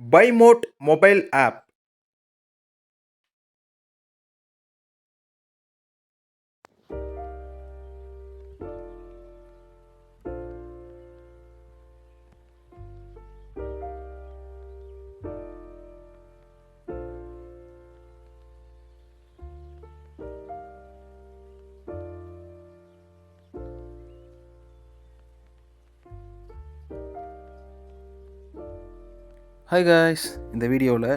by mod mobile app hi guys இந்த வீடியோவில்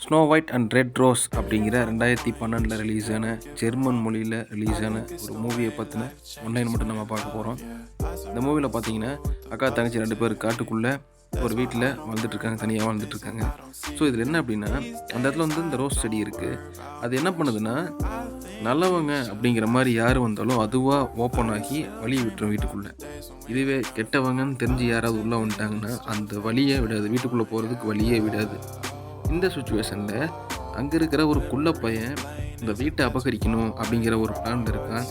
snow white and red rose அப்படிங்கிற ரெண்டாயிரத்தி பன்னெண்டில் ரிலீஸ் ஆன ஜெர்மன் மொழியில் ரிலீஸ் ஆன ஒரு மூவியை பற்றின ஒன்லைன் மட்டும் நம்ம பார்க்க போகிறோம் இந்த மூவியில் பார்த்தீங்கன்னா அக்கா தங்கச்சி ரெண்டு பேர் காட்டுக்குள்ளே ஒரு வீட்டில் வாழ்ந்துட்டுருக்காங்க தனியாக வாழ்ந்துட்டுருக்காங்க. ஸோ இதில் என்ன அப்படின்னா அந்த இடத்துல வந்து இந்த ரோஸ் செடி இருக்குது அது என்ன பண்ணுதுன்னா நல்லவங்க அப்படிங்கிற மாதிரி யார் வந்தாலும் அதுவாக ஓப்பன் ஆகி வழியை விட்டுரும் வீட்டுக்குள்ளே. இதுவே கெட்டவங்கன்னு தெரிஞ்சு யாராவது உள்ளே வந்துட்டாங்கன்னா அந்த வழியே விடாது. வீட்டுக்குள்ளே போகிறதுக்கு வழியே விடாது. இந்த சுச்சுவேஷனில் அங்கே இருக்கிற ஒரு குள்ள பையன் இந்த வீட்டை அபகரிக்கணும் அப்படிங்கிற ஒரு பிளான் இருக்கான்.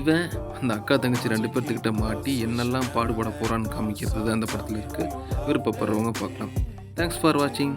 இவன் அந்த அக்கா தங்கச்சி ரெண்டு பேர்த்துக்கிட்ட மாட்டி என்னெல்லாம் பாடுபட போகிறான்னு காமிக்கிறது அந்த படத்தில் இருக்குது விருப்பப்படுறவங்க பார்க்கலாம். தேங்க்ஸ் ஃபார் வாட்சிங்